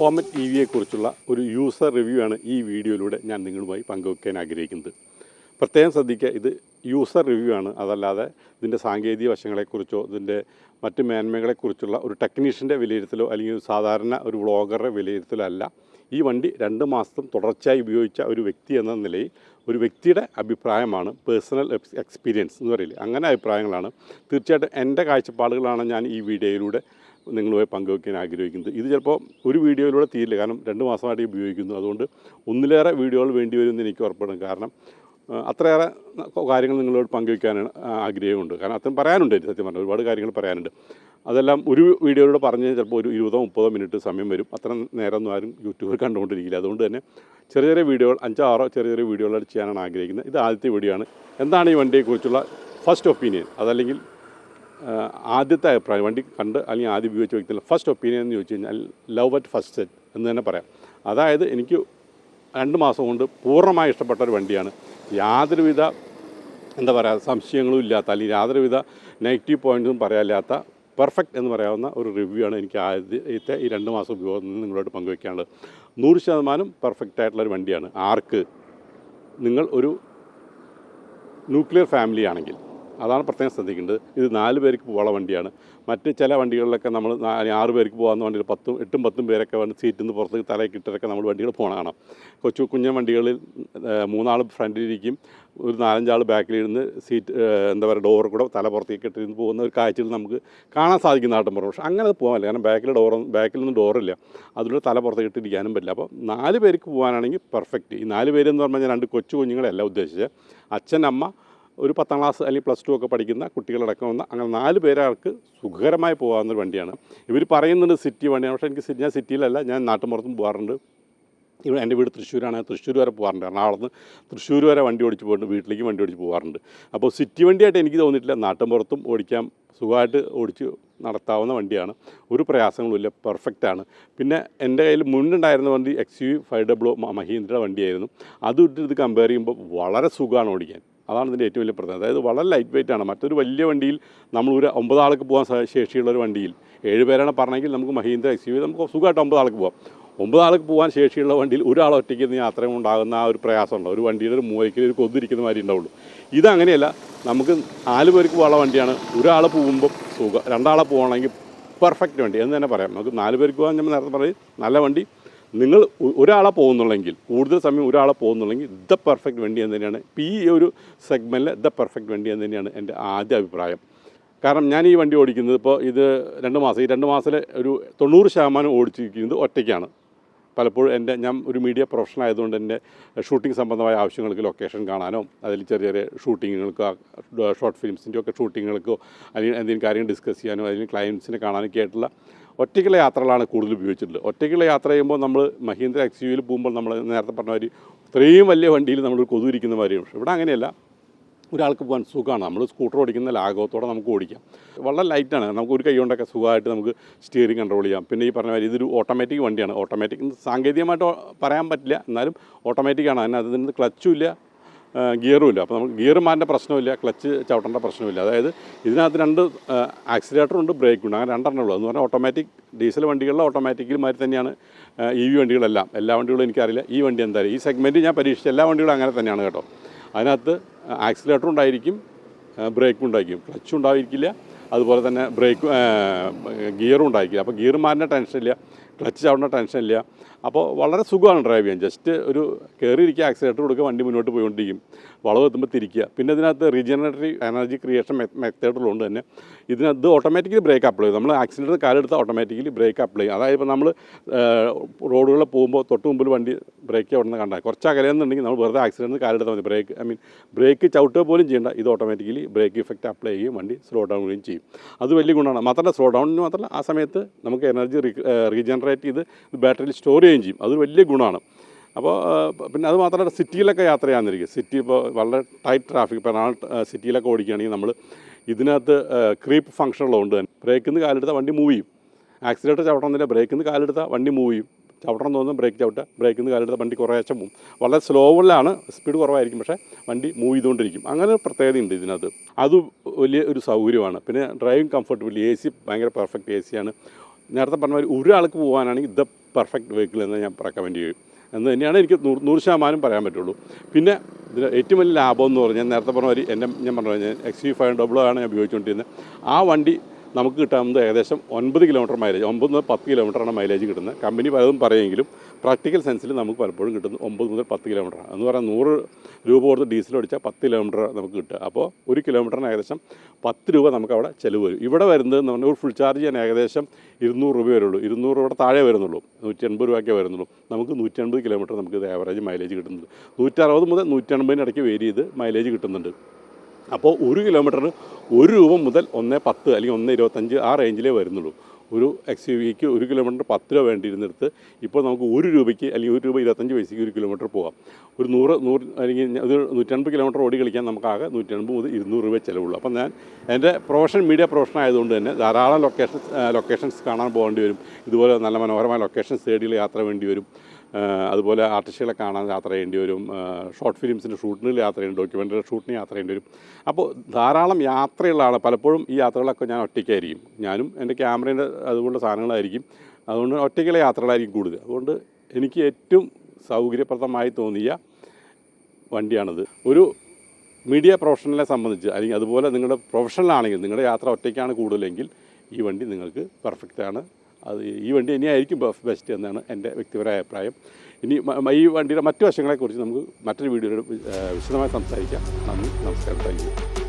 Comet T വിയെക്കുറിച്ചുള്ള ഒരു user review ആണ് ഈ വീഡിയോയിലൂടെ ഞാൻ നിങ്ങളുമായി പങ്കുവെക്കാൻ ആഗ്രഹിക്കുന്നത്. പ്രത്യേകം ശ്രദ്ധിക്കുക ഇത് യൂസർ റിവ്യൂ ആണ്. അതല്ലാതെ ഇതിന്റെ സാങ്കേതിക വശങ്ങളെക്കുറിച്ചോ ഇതിന്റെ മറ്റ് മേന്മകളെക്കുറിച്ചുള്ള ഒരു ടെക്നീഷ്യന്റെ വിലയിരുത്തലോ അല്ലെങ്കിൽ ഒരു സാധാരണ ഒരു വ്ളോഗറുടെ വിലയിരുത്തലോ അല്ല ഈ വണ്ടി രണ്ട് മാസം തുടർച്ചയായി ഉപയോഗിച്ച ഒരു വ്യക്തി എന്ന നിലയിൽ ഒരു വ്യക്തിയുടെ അഭിപ്രായമാണ് പേഴ്സണൽ എക്സ്പീരിയൻസ് എന്ന് പറയില്ലേ. അങ്ങനെ അഭിപ്രായങ്ങളാണ്. തീർച്ചയായിട്ടും എന്റെ കാഴ്ചപ്പാടുകളാണ് ഞാൻ ഈ വീഡിയോയിലൂടെ നിങ്ങളുമായി പങ്കുവയ്ക്കാൻ ആഗ്രഹിക്കുന്നത്. ഇത് ചിലപ്പോൾ ഒരു വീഡിയോയിലൂടെ തീരില്ല. കാരണം രണ്ട് മാസമായിട്ട് ഉപയോഗിക്കുന്നു. അതുകൊണ്ട് ഒന്നിലേറെ വീഡിയോകൾ വേണ്ടി വരുമെന്ന് എനിക്ക് ഉറപ്പാണ് കാരണം അത്രയേറെ കാര്യങ്ങൾ നിങ്ങളോട് പങ്കുവെക്കാനാണ് ആ, ആഗ്രഹമുണ്ട്. കാരണം അത്രയും പറയാനുണ്ട് എനിക്ക് സത്യം പറഞ്ഞാൽ ഒരുപാട് കാര്യങ്ങൾ പറയാനുണ്ട്. അതെല്ലാം ഒരു വീഡിയോയിലൂടെ പറഞ്ഞ് ചിലപ്പോൾ ഒരു ഇരുപതോ മുപ്പതോ മിനിറ്റ് സമയം വരും. അത്ര നേരമൊന്നും ആരും യൂട്യൂബിൽ കണ്ടുകൊണ്ടിരിക്കില്ല. അതുകൊണ്ട് തന്നെ ചെറിയ ചെറിയ വീഡിയോകൾ അഞ്ചോ ആറോ ചെറിയ ചെറിയ വീഡിയോകൾ ചെയ്യാനാണ് ആഗ്രഹിക്കുന്നത്. ഇത് ആദ്യത്തെ വീഡിയോ ആണ്. എന്താണ് ഈ വണ്ടിയെക്കുറിച്ചുള്ള ഫസ്റ്റ് ഒപ്പീനിയൻ അതല്ലെങ്കിൽ ആദ്യത്തെ അഭിപ്രായം വണ്ടി കണ്ട് അല്ലെങ്കിൽ ആദ്യം ഉപയോഗിച്ച വ്യക്തിയുടെ ഫസ്റ്റ് ഒപ്പീനിയൻ എന്ന് ചോദിച്ചു കഴിഞ്ഞാൽ ലവ് അറ്റ് ഫസ്റ്റ് സെറ്റ് എന്ന് തന്നെ പറയാം. അതായത് എനിക്ക് രണ്ട് മാസം കൊണ്ട് പൂർണമായി ഇഷ്ടപ്പെട്ട ഒരു വണ്ടിയാണ് യാതൊരുവിധ എന്താ പറയുക സംശയങ്ങളും ഇല്ലാത്ത അല്ലെങ്കിൽ യാതൊരുവിധ നെഗറ്റീവ് പോയിന്റും പറയാനില്ലാത്ത പെർഫെക്റ്റ് എന്ന് പറയാവുന്ന ഒരു റിവ്യൂ ആണ് എനിക്ക് ആദ്യത്തെ ഈ രണ്ട് മാസം ഉപയോഗം നിങ്ങളോട് പങ്കുവയ്ക്കാനുള്ളത് നൂറ് ശതമാനം പെർഫെക്റ്റ് ആയിട്ടുള്ള ഒരു വണ്ടിയാണ്. ആർക്ക്? നിങ്ങൾ ഒരു ന്യൂക്ലിയർ ഫാമിലി ആണെങ്കിൽ. അതാണ് പ്രത്യേകം ശ്രദ്ധിക്കേണ്ടത്. ഇത് നാല് പേർക്ക് പോകാനുള്ള വണ്ടിയാണ്. മറ്റ് ചില വണ്ടികളിലൊക്കെ നമ്മൾ ആറ് പേർക്ക് പോകാവുന്ന വണ്ടികൾ പത്തും എട്ടും പത്തും പേരൊക്കെ വേണ്ട സീറ്റിൽ നിന്ന് പുറത്ത് തലയിൽ കിട്ടൊക്കെ നമ്മൾ വണ്ടികൾ പോകണം കാണാം. കൊച്ചു കുഞ്ഞൻ വണ്ടികളിൽ മൂന്നാൾ ഫ്രണ്ടിലിരിക്കും. ഒരു നാലഞ്ചാൾ ബാക്കിലിരുന്ന് സീറ്റ് എന്താ പറയുക ഡോർ കൂടെ തല പുറത്തേക്ക് ഇട്ടിരുന്ന് പോകുന്ന ഒരു കാഴ്ചയിൽ നമുക്ക് കാണാൻ സാധിക്കുന്ന നാട്ടിൻ പറഞ്ഞു. പക്ഷേ അങ്ങനെ പോകാനില്ല കാരണം ബാക്കിൽ ഡോർ ബാക്കിലൊന്നും ഡോറില്ല അതിലൂടെ തല പുറത്തേക്ക് ഇട്ടിരിക്കാനും പറ്റില്ല. അപ്പോൾ നാല് പേർക്ക് പോകാനാണെങ്കിൽ പെർഫെക്റ്റ്. ഈ നാല് പേരെന്ന് പറഞ്ഞാൽ രണ്ട് കൊച്ചു കുഞ്ഞുങ്ങളെയല്ല ഉദ്ദേശിച്ചത്. അച്ഛൻ അമ്മ ഒരു പത്താം ക്ലാസ് അല്ലെങ്കിൽ പ്ലസ് ടു ഒക്കെ പഠിക്കുന്ന കുട്ടികളടക്കം വന്ന അങ്ങനെ നാല് പേരാൾക്ക് സുഖകരമായി പോകാവുന്നൊരു വണ്ടിയാണ്. ഇവർ പറയുന്നുണ്ട് സിറ്റി വണ്ടിയാണ്. പക്ഷേ എനിക്ക് ഞാൻ സിറ്റിയിലല്ല ഞാൻ നാട്ടുമ്പുറത്തും പോകാറുണ്ട്. ഇവിടെ എന്റെ വീട് തൃശ്ശൂരാണ്. തൃശ്ശൂർ വരെ പോകാറുണ്ട്. എറണാകുളത്ത് തൃശ്ശൂർ വരെ വണ്ടി ഓടിച്ച് പോയിട്ടുണ്ട് വീട്ടിലേക്ക് വണ്ടി ഓടിച്ച് പോകാറുണ്ട്. അപ്പോൾ സിറ്റി വണ്ടിയായിട്ട് എനിക്ക് തോന്നിയിട്ടില്ല. നാട്ടിൻപുറത്തും ഓടിക്കാൻ സുഖമായിട്ട് ഓടിച്ച് നടത്താവുന്ന വണ്ടിയാണ്. ഒരു പ്രയാസങ്ങളുമില്ല പെർഫെക്റ്റാണ് പിന്നെ എന്റെ കയ്യിൽ മുന്നുണ്ടായിരുന്ന വണ്ടി എക്സ് യു ഫൈവ് ഡബ്ല്യു മഹീന്ദ്രയുടെ വണ്ടിയായിരുന്നു. അത് ഇത് കമ്പയർ ചെയ്യുമ്പോൾ വളരെ സുഖമാണ് ഓടിക്കാൻ. അതാണ് ഇതിന്റെ ഏറ്റവും വലിയ പ്രധാനം. അതായത് വളരെ ലൈറ്റ് വെയിറ്റ് ആണ്. മറ്റൊരു വലിയ വണ്ടിയിൽ നമ്മൾ ഒരു ഒമ്പത് ആൾക്ക് പോകാൻ ശേഷിയുള്ള ഒരു വണ്ടിയിൽ ഏഴ് പേരാണ് പറഞ്ഞെങ്കിൽ നമുക്ക് മഹീന്ദ്ര എക്സ് യു നമുക്ക് സുഖമായിട്ട് ഒമ്പത് ആൾക്ക് പോകാം. ഒമ്പത് ആൾക്ക് പോകാൻ ശേഷിയുള്ള വണ്ടിയിൽ ഒരാൾ ഒറ്റയ്ക്ക് ഇരുന്ന് യാത്രയും ഉണ്ടാകുന്ന ആ ഒരു പ്രയാസമുണ്ട്. ഒരു വണ്ടിയുടെ ഒരു മൂവയ്ക്ക് ഒരു കൊതിരിക്കുന്ന മാതിരി ഉണ്ടാവുള്ളൂ. ഇതങ്ങനെയല്ല നമുക്ക് നാല് പേർക്ക് പോകാനുള്ള വണ്ടിയാണ്. ഒരാൾ പോകുമ്പോൾ സുഖം. രണ്ടാളെ പോകണമെങ്കിൽ പെർഫെക്റ്റ് വണ്ടി. എന്ന് തന്നെ പറയാം. നമുക്ക് നാല് പേർക്ക് പോകാൻ നമ്മൾ നേരത്തെ പറയും നല്ല വണ്ടി നിങ്ങൾ ഒരാളെ പോകുന്നുള്ളെങ്കിൽ കൂടുതൽ സമയം ഒരാളെ പോകുന്നുള്ളെങ്കിൽ ദ പെർഫെക്റ്റ് വണ്ടി എന്ന് തന്നെയാണ്. ഇപ്പോൾ ഈ ഒരു സെഗ്മെന്റിൽ ദ പെർഫെക്റ്റ് വണ്ടി എന്ന് തന്നെയാണ് എന്റെ ആദ്യ അഭിപ്രായം. കാരണം ഞാൻ ഈ വണ്ടി ഓടിക്കുന്നത് ഇപ്പോൾ ഇത് രണ്ട് മാസം ഈ രണ്ട് മാസത്തിൽ ഒരു തൊണ്ണൂറ് ശതമാനം ഓടിച്ചിരിക്കുന്നത് ഒറ്റയ്ക്കാണ്. പലപ്പോഴും എന്റെ ഞാൻ ഒരു മീഡിയ പ്രൊഫഷണൽ ആയതുകൊണ്ട് എന്റെ ഷൂട്ടിംഗ് സംബന്ധമായ ആവശ്യങ്ങൾക്ക് ലൊക്കേഷൻ കാണാനോ അതിൽ ചെറിയ ചെറിയ ഷൂട്ടിങ്ങുകൾക്കോ ഷോർട്ട് ഫിലിംസിന്റെ ഒക്കെ ഷൂട്ടിങ്ങുകൾക്കോ അല്ലെങ്കിൽ എന്തെങ്കിലും കാര്യങ്ങൾ ഡിസ്കസ് ചെയ്യാനോ അല്ലെങ്കിൽ ക്ലയൻസിനെ കാണാനൊക്കെ ആയിട്ടുള്ള ഒറ്റയ്ക്കുള്ള യാത്രകളാണ് കൂടുതൽ ഉപയോഗിച്ചിട്ടുള്ളത്. ഒറ്റയ്ക്കുള്ള യാത്ര ചെയ്യുമ്പോൾ നമ്മൾ മഹീന്ദ്ര എക്സ് യുവിൽ പോകുമ്പോൾ നമ്മൾ നേരത്തെ പറഞ്ഞ മാതിരി ഇത്രയും വലിയ വണ്ടിയിൽ നമ്മൾ കൊതുരിക്കുന്ന മാതിരിയാണ്. പക്ഷേ ഇവിടെ അങ്ങനെയല്ല. ഒരാൾക്ക് പോകാൻ സുഖമാണ്. നമ്മൾ സ്കൂട്ടർ ഓടിക്കുന്ന ലാഘവത്തോടെ നമുക്ക് ഓടിക്കാം. വളരെ ലൈറ്റാണ് നമുക്ക് ഒരു കൈ കൊണ്ടൊക്കെ സുഖമായിട്ട് നമുക്ക് സ്റ്റിയറിംഗ് കൺട്രോൾ ചെയ്യാം. പിന്നെ ഈ പറഞ്ഞ ഇതൊരു ഓട്ടോമാറ്റിക് വണ്ടിയാണ്. ഓട്ടോമാറ്റിക് സാങ്കേതികമായിട്ട് പറയാൻ പറ്റില്ല. എന്നാലും ഓട്ടോമാറ്റിക്കാണ് അതിനകത്ത് നിന്ന് ക്ലച്ചും ഇല്ല. ഗിയറും ഇല്ല അപ്പോൾ നമുക്ക് ഗിയർ മാറ്റേണ്ട പ്രശ്നമില്ല ക്ലച്ച് ചവിട്ടേണ്ട പ്രശ്നമില്ല. അതായത് ഇതിനകത്ത് രണ്ട് ആക്സിലേറ്ററും ഉണ്ട് ബ്രേക്ക് ഉണ്ട്. അങ്ങനെ രണ്ടെണ്ണം ഉള്ളൂ. എന്ന് പറഞ്ഞാൽ ഓട്ടോമാറ്റിക് ഡീസൽ വണ്ടികളിലെ ഓട്ടോമാറ്റിക്കിൽ മാതിരി തന്നെയാണ് ഇ വി വണ്ടികളെല്ലാം. എല്ലാ വണ്ടികളും എനിക്കറിയില്ല. ഈ വണ്ടി എന്തായാലും ഈ സെഗ്മെന്റ് ഞാൻ പരീക്ഷിച്ച. എല്ലാ വണ്ടികളും അങ്ങനെ തന്നെയാണ് കേട്ടോ. അതിനകത്ത് ആക്സിലേറ്റർ ഉണ്ടായിരിക്കും ബ്രേക്കും ഉണ്ടായിരിക്കും. ക്ലച്ചും ഉണ്ടായിരിക്കില്ല. അതുപോലെ തന്നെ ബ്രേക്ക് ഗിയറും ഉണ്ടായിരിക്കില്ല. അപ്പോൾ ഗിയർ മാറിന്റെ ടെൻഷനില്ല. ക്ലച്ച് ചവിടുന്ന ടെൻഷനില്ല. അപ്പോൾ വളരെ സുഖമാണ് ഡ്രൈവ് ചെയ്യാൻ. ജസ്റ്റ് ഒരു കയറിയിരിക്കുക ആക്സിലേറ്റർ കൊടുക്കുക വണ്ടി മുന്നോട്ട് പോയിക്കൊണ്ടിരിക്കും. വളവ് എത്തുമ്പോൾ തിരിക്കുക. പിന്നെ ഇതിനകത്ത് റീജനറേറ്റീവ് എനർജി ക്രിയേഷൻ മെത്തേഡുള്ളതുകൊണ്ട് തന്നെ ഇതിനകത്ത് ഓട്ടോമാറ്റിക്കലി ബ്രേക്ക് അപ്ലൈ ചെയ്യും. നമ്മൾ ആക്സിലേറ്റർ കാലെടുത്ത് ഓട്ടോമാറ്റിക്കലി ബ്രേക്ക് അപ്ലൈ ചെയ്യും. അതായത് ഇപ്പോൾ നമ്മൾ റോഡുകളിൽ പോകുമ്പോൾ തൊട്ട് മുമ്പിൽ വണ്ടി ബ്രേക്ക് ചവിടുന്ന കണ്ടാൽ കുറച്ച് അകലെയെന്നുണ്ടെങ്കിൽ നമ്മൾ വെറുതെ ആക്സിഡന്റ് കാലെടുത്താൽ മതി. ബ്രേക്ക് ഐ മീൻ ബ്രേക്ക് ചവിട്ടുക പോലും ചെയ്യേണ്ട. ഇത് ഓട്ടോമാറ്റിക്കലി ബ്രേക്ക് ഇഫക്റ്റ് അപ്ലൈ ചെയ്യും വണ്ടി സ്ലോ ഡൗൺ ചെയ്യുകയും ചെയ്യും. അത് വലിയ ഗുണമാണ്. മാത്രമല്ല സ്ലോ ഡൗണിന് മാത്രമല്ല ആ സമയത്ത് നമുക്ക് എനർജി റീജനറേറ്റ് ചെയ്ത് ബാറ്ററിയിൽ സ്റ്റോർ ചെയ്യുകയും ചെയ്യും. അതൊരു വലിയ ഗുണമാണ്. അപ്പോൾ പിന്നെ അത് മാത്രമല്ല സിറ്റിയിലൊക്കെ യാത്ര ചെയ്യാന്നിരിക്കും സിറ്റി ഇപ്പോൾ വളരെ ടൈറ്റ് ട്രാഫിക് ഇപ്പോൾ സിറ്റിയിലൊക്കെ ഓടിക്കുകയാണെങ്കിൽ നമ്മൾ ഇതിനകത്ത് ക്രീപ്പ് ഫംഗ്ഷൻ ഉള്ളതുകൊണ്ട് തന്നെ ബ്രേക്കിൽ നിന്ന് കാലെടുത്താൽ വണ്ടി മൂവ് ചെയ്യും. ആക്സിലേറ്റർ ചവിട്ടണമെന്നില്ല ബ്രേക്കിൽ നിന്ന് കാലെടുത്താൽ വണ്ടി മൂവ് ചെയ്യും. ചവിട്ടണം തോന്നുന്നു ബ്രേക്ക് ചവിട്ടുക ബ്രേക്കിൽ നിന്ന് കാലെടുത്ത വണ്ടി കുറേശ്ശം പോവും. വളരെ സ്ലോവിലാണ് സ്പീഡ് കുറവായിരിക്കും പക്ഷേ വണ്ടി മൂവ് ചെയ്തുകൊണ്ടിരിക്കും. അങ്ങനെ ഒരു പ്രത്യേകതയുണ്ട് ഇതിനകത്ത്. അത് വലിയ ഒരു സൗകര്യമാണ്. പിന്നെ ഡ്രൈവിംഗ് കംഫർട്ടബിൾ എ സി ഭയങ്കര പെർഫെക്റ്റ് എ സിയാണ് നേരത്തെ പറഞ്ഞ മാതിരി ഒരാൾക്ക് പോകാനാണെങ്കിൽ ഇത് പെർഫെക്റ്റ് വെഹിക്കിൾ എന്ന് ഞാൻ റെക്കമെൻഡ് ചെയ്യും. എന്ന് തന്നെയാണ് എനിക്ക് നൂറ് നൂറ് ശതമാനം പറയാൻ പറ്റുള്ളൂ. പിന്നെ ഇതിന് ഏറ്റവും വലിയ ലാഭം എന്ന് പറഞ്ഞാൽ നേരത്തെ പറഞ്ഞ വരി എന്റെ ഞാൻ പറഞ്ഞു എക്സ് വി ഫൈവ് ഡബിളോ ആണ് ഞാൻ ഉപയോഗിച്ചുകൊണ്ടിരുന്നത്. ആ വണ്ടി നമുക്ക് കിട്ടാവുന്നത് ഏകദേശം ഒൻപത് കിലോമീറ്റർ മൈലേജ് ഒമ്പത് മുതൽ പത്ത് കിലോമീറ്ററാണ് മൈലേജ് കിട്ടുന്നത്. കമ്പനി പലതും പറയുമെങ്കിലും പ്രാക്ടിക്കൽ സെൻസിൽ നമുക്ക് പലപ്പോഴും കിട്ടുന്നത് ഒമ്പത് മുതൽ പത്ത് കിലോമീറ്റർ എന്ന് പറഞ്ഞാൽ നൂറ് രൂപ കൊടുത്ത് ഡീസൽ അടിച്ചാൽ പത്ത് കിലോമീറ്റർ നമുക്ക് കിട്ടുക. അപ്പോൾ ഒരു കിലോമീറ്ററിന് ഏകദേശം പത്ത് രൂപ നമുക്ക് അവിടെ ചിലവ് വരും. ഇവിടെ വരുന്നത് എന്ന് പറഞ്ഞാൽ ഒരു ഫുൾ ചാർജ് ചെയ്യാൻ ഏകദേശം ഇരുന്നൂറ് രൂപ വരുള്ളൂ. ഇരുന്നൂറ് രൂപയുടെ താഴെ വരുന്നുള്ളൂ. നൂറ്റി എൺപത് രൂപയ്ക്കേ വരുന്നുള്ളൂ. നമുക്ക് നൂറ്റി അൻപത് കിലോമീറ്റർ നമുക്ക് ഇത് ആവറേജ് മൈലേജ് കിട്ടുന്നുണ്ട്. നൂറ്ററുപത് മുതൽ നൂറ്റൻപതിന് ഇടയ്ക്ക് വേരി ചെയ്ത് മൈലേജ് കിട്ടുന്നുണ്ട്. അപ്പോൾ ഒരു കിലോമീറ്ററിന് ഒരു രൂപ മുതൽ ഒന്ന് പത്ത് അല്ലെങ്കിൽ ഒന്ന് ഇരുപത്തഞ്ച് ആ റേഞ്ചിലേ വരുന്നുള്ളൂ. ഒരു എക്സ് യു വിക്ക് ഒരു കിലോമീറ്റർ പത്ത് രൂപ വേണ്ടിയിരുന്നിടത്ത് ഇപ്പോൾ നമുക്ക് ഒരു രൂപയ്ക്ക് അല്ലെങ്കിൽ ഒരു രൂപ ഇരുപത്തഞ്ച് പൈസയ്ക്ക് ഒരു കിലോമീറ്റർ പോകാം ഒരു നൂറ് നൂറ് അല്ലെങ്കിൽ ഒരു നൂറ്റൻപത് കിലോമീറ്റർ ഓടി കളിക്കാൻ നമുക്കാകെ നൂറ്റൻപത് മുതൽ ഇരുന്നൂറ് രൂപ ചിലവുള്ളൂ. അപ്പം ഞാൻ എന്റെ പ്രൊഫഷൻ മീഡിയ പ്രൊഫഷൻ ആയതുകൊണ്ട് തന്നെ ധാരാളം ലൊക്കേഷൻസ് ലൊക്കേഷൻസ് കാണാൻ പോകേണ്ടി വരും. ഇതുപോലെ നല്ല മനോഹരമായ ലൊക്കേഷൻസ് തേടിയുള്ള യാത്ര വേണ്ടി വരും. അതുപോലെ ആർട്ടിസ്റ്റുകളെ കാണാൻ യാത്ര ചെയ്യേണ്ടി വരും. ഷോർട്ട് ഫിലിംസിന്റെ ഷൂട്ടിന് യാത്ര ചെയ്യേണ്ടി ഡോക്യുമെന്ററി ഷൂട്ടിന് യാത്ര ചെയ്യേണ്ടി വരും. അപ്പോൾ ധാരാളം യാത്രയുള്ള യാത്രയുള്ളതാണ് പലപ്പോഴും ഈ യാത്രകളൊക്കെ ഞാൻ ഒറ്റയ്ക്കായിരിക്കും. ഞാനും എന്റെ ക്യാമറേന്റെ അതുകൊണ്ട് സാധനങ്ങളായിരിക്കും. അതുകൊണ്ട് ഒറ്റയ്ക്കുള്ള യാത്രകളായിരിക്കും കൂടുതൽ. അതുകൊണ്ട് എനിക്ക് ഏറ്റവും സൗകര്യപ്രദമായി തോന്നിയ വണ്ടിയാണത്. ഒരു മീഡിയ പ്രൊഫഷണലിനെ സംബന്ധിച്ച് അല്ലെങ്കിൽ അതുപോലെ നിങ്ങളുടെ പ്രൊഫഷണലാണെങ്കിൽ നിങ്ങളുടെ യാത്ര ഒറ്റയ്ക്കാണ് കൂടുതലെങ്കിൽ ഈ വണ്ടി നിങ്ങൾക്ക് പെർഫെക്റ്റാണ് അത് ഈ വണ്ടി ഇനിയായിരിക്കും ബെസ്റ്റ് എന്നാണ് എന്റെ വ്യക്തിപരമായ അഭിപ്രായം. ഇനി ഈ വണ്ടിയുടെ മറ്റു വശങ്ങളെക്കുറിച്ച് നമുക്ക് മറ്റൊരു വീഡിയോയിൽ വിശദമായി സംസാരിക്കാം. നന്ദി നമസ്കാരം. താങ്ക്